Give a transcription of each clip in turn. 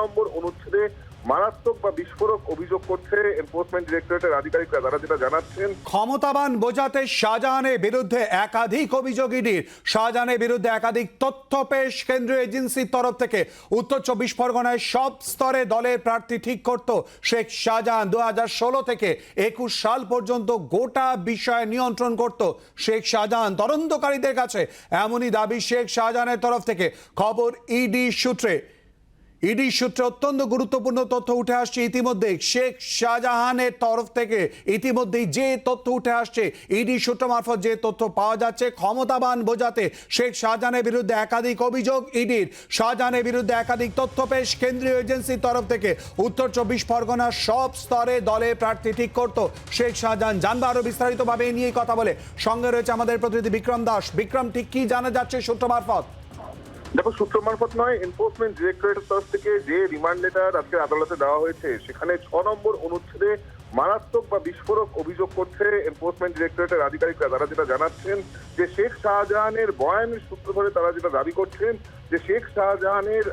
নম্বর অনুচ্ছেদে মারাত্মক বা বিস্ফোরক অভিযোগ করছে এনফোর্সমেন্ট ডিরেক্টরেটের আধিকারিকরা। তারা যেটা জানাচ্ছেন ক্ষমতাবান বোঝাতে শাহজাহানের বিরুদ্ধে একাধিক অভিযোগ ইডির। শাহজাহানের বিরুদ্ধে একাধিক তথ্য পেশ কেন্দ্রীয় এজেন্সির তরফ থেকে। উত্তর চব্বিশ পরগনায় সব স্তরে দলের প্রার্থী ঠিক করত শেখ শাহজাহান। দু হাজার ষোলো থেকে একুশ সাল পর্যন্ত গোটা বিষয়ে নিয়ন্ত্রণ করত শেখ শাহজাহান। তদন্তকারীদের কাছে এমনই দাবি শেখ শাহজাহানের তরফ থেকে। খবর ইডি সূত্রে। ইডি সূত্রে অত্যন্ত গুরুত্বপূর্ণ তথ্য উঠে আসছে ইতিমধ্যে। শেখ শাহজাহানের তরফ থেকে ইতিমধ্যেই যে তথ্য উঠে আসছে, ইডি সূত্র মারফত যে তথ্য পাওয়া যাচ্ছে, ক্ষমতাবান বোঝাতে শেখ শাহজাহানের বিরুদ্ধে একাধিক অভিযোগ ইডির। শাহজাহানের বিরুদ্ধে একাধিক তথ্য পেশ কেন্দ্রীয় এজেন্সির তরফ থেকে। উত্তর চব্বিশ পরগনার সব স্তরে দলে প্রার্থী ঠিক করত শেখ শাহজাহান। জানবে আরও বিস্তারিতভাবে নিয়েই কথা বলে। সঙ্গে রয়েছে আমাদের প্রতিনিধি বিক্রম দাস। বিক্রম, ঠিক কি জানা যাচ্ছে সূত্র মারফত? দেখো, সূত্র মারফত নয় এনফোর্সমেন্ট ডিরেক্টরেটের তরফ থেকে যে রিমান্ড লেটার আজকে আদালতে দেওয়া হয়েছে, সেখানে ছ নম্বর অনুচ্ছেদে মারাত্মক বা বিস্ফোরক অভিযোগ করছে এনফোর্সমেন্ট ডিরেক্টরেটের আধিকারিকরা। তারা যেটা জানাচ্ছেন যে শেখ শাহজাহানের বয়ানের সূত্র ধরে তারা যেটা দাবি করছেন যে শেখ শাহজাহানের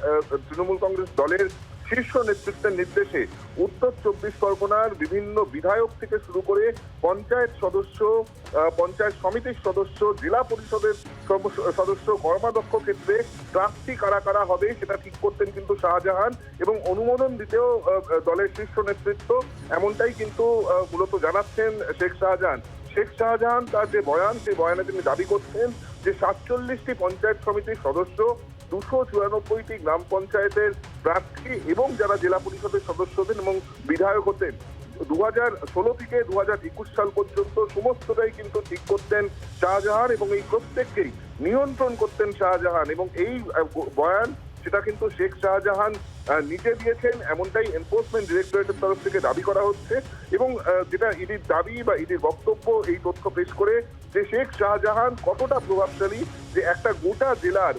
তৃণমূল কংগ্রেস দলের শীর্ষ নেতৃত্বের নির্দেশে উত্তর চব্বিশ পরগনার বিভিন্ন বিধায়ক থেকে শুরু করে পঞ্চায়েত সদস্য পঞ্চায়েত সমিতির সদস্য, জেলা পরিষদের সদস্য কর্মাধ্যক্ষ ক্ষেত্রে প্রার্থী কারা কারা হবে সেটা ঠিক করতেন কিন্তু শাহজাহান এবং অনুমোদন দিতেও দলের শীর্ষ নেতৃত্ব এমনটাই কিন্তু মূলত জানাচ্ছেন শেখ শাহজাহান। শেখ শাহজাহান তার যে বয়ান, সেই বয়ানে তিনি দাবি করছেন যে সাতচল্লিশটি পঞ্চায়েত সমিতির সদস্য দুশো চুরানব্বইটি গ্রাম পঞ্চায়েতের প্রার্থী এবং যারা জেলা পরিষদের সদস্য হতেন এবং বিধায়ক হতেন। দু হাজার ষোলো থেকে দু হাজার একুশ সাল পর্যন্ত সমস্তটাই কিন্তু ঠিক করতেন শাহজাহান এবং এই প্রত্যেককেই নিয়ন্ত্রণ করতেন শাহজাহান এবং এই বয়ান সেটা কিন্তু শেখ শাহজাহান নিজে দিয়েছেন, এমনটাই এনফোর্সমেন্ট ডিরেক্টরেটের তরফ থেকে দাবি করা হচ্ছে। এবং যেটা ইডির দাবি বা ইডির বক্তব্য, এই তথ্য পেশ করে যে শেখ শাহজাহান কতটা প্রভাবশালী, যে একটা গোটা জেলার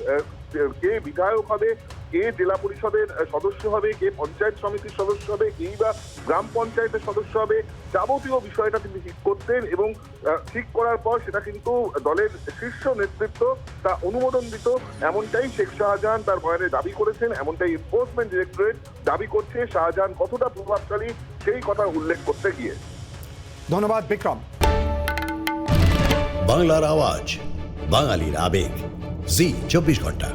কে বিধায়ক হবে কে জেলা পরিষদের সদস্য হবে কে পঞ্চায়েত সমিতির সদস্য হবে কেই বা গ্রাম পঞ্চায়েতের সদস্য হবে যাবতীয় বিষয়টা তিনি ঠিক করতেন এবং ঠিক করার পর সেটা কিন্তু দলের শীর্ষ নেতৃত্ব তা অনুমোদন দিত এমনটাই শেখ শাহজাহান তার বয়ানে দাবি করেছেন এমনটাই এনফোর্সমেন্ট ডিরেক্টরেট দাবি করছে। শাহজাহান কতটা প্রভাবশালী সেই কথা উল্লেখ করতে গিয়ে। ধন্যবাদ বিক্রম। বাংলার আওয়াজ বাঙালির আবেগ। জি চব্বিশ ঘণ্টা।